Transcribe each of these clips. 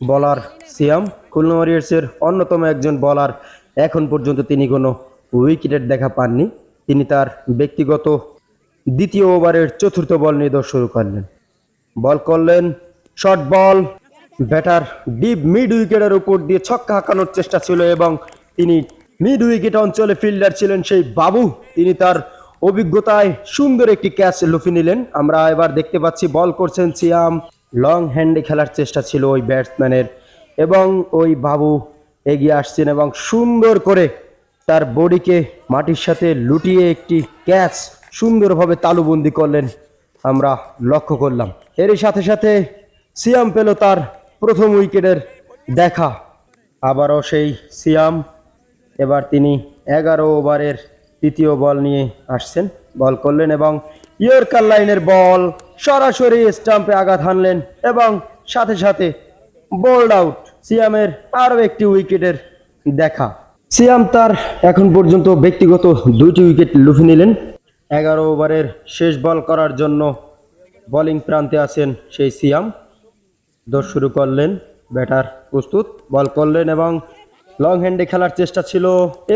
বলার সিয়াম। খুলনা ওয়ারিয়ার্সের অন্যতম একজন বলার। এখন পর্যন্ত তিনি কোনো উইকেটের দেখা পাননি। তিনি তার ব্যক্তিগত দ্বিতীয় ওভারের চতুর্থ বল নিয়ে দৌড় শুরু করলেন। বল করলেন short ball. Batter deep mid উইকেটের উপর দিয়ে ছক্কা হাঁকানোর চেষ্টা ছিল এবং তিনি মিড উইকেট অঞ্চলে ফিল্ডার ছিলেন সেই বাবু। তিনি তার অভিজ্ঞতায় সুন্দর একটি ক্যাচ লুফে নিলেন। আমরা এবার দেখতে পাচ্ছি বল করছেন সিয়াম। লং হ্যান্ডে খেলার চেষ্টা ছিল ওই ব্যাটসম্যানের। এবং ওই বাবু এগিয়ে আসছেন এবং সুন্দর করে তার বডিকে মাটির সাথে লুটিয়ে একটি ক্যাচ সুন্দরভাবে তালুবন্দি করলেন আমরা লক্ষ্য করলাম। এরই সাথে সাথে সিয়াম পেল তার প্রথম উইকেটের দেখা। আবারও সেই সিয়াম। এবার তিনি এগারো ওভারের তৃতীয় বল নিয়ে আসছেন। বল করলেন এবং ইয়র্কার লাইনের বল সরাসরি স্টাম্পে আঘাত হানলেন এবং সাথে সাথে বোল্ড আউট সিয়ামের আরও একটি উইকেটের দেখা। সিয়াম তার এখন পর্যন্ত ব্যক্তিগত দুইটি উইকেট লুফে নিলেন। এগারো ওভারের শেষ বল করার জন্য বোলিং প্রান্তে আছেন সেই সিয়াম। দৌড় শুরু করলেন, ব্যাটার প্রস্তুত, বল করলেন এবং লং হ্যান্ডে খেলার চেষ্টা ছিল।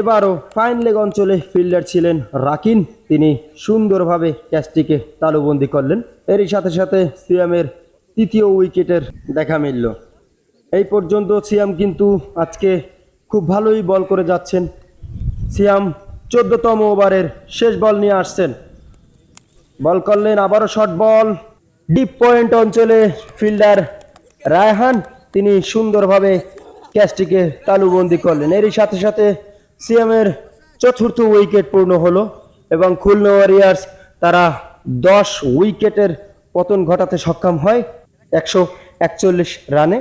এবারও ফাইন লেগ অঞ্চলে ফিল্ডার ছিলেন রাকিন। তিনি সুন্দরভাবে ক্যাচটিকে তালুবন্দি করলেন। এরই সাথে সাথে সিয়ামের তৃতীয় উইকেটের দেখা মিলল। এই পর্যন্ত সিয়াম কিন্তু আজকে খুব ভালোই বল করে যাচ্ছেন। সিয়াম চোদ্দতম ওভারের শেষ বল নিয়ে আসছেন। বল করলেন আবারও শর্ট বল। ডিপ পয়েন্ট অঞ্চলে ফিল্ডার রায়হান। তিনি সুন্দরভাবে ক্যাচটিকে তালুবন্দি করলেন। এরই সাথে সাথে সিএমের চতুর্থ উইকেট পূর্ণ হলো এবং খুলনা ওয়ারিয়ার্স তারা দশ উইকেটের পতন ঘটাতে সক্ষম হয় একশো একচল্লিশ রানে।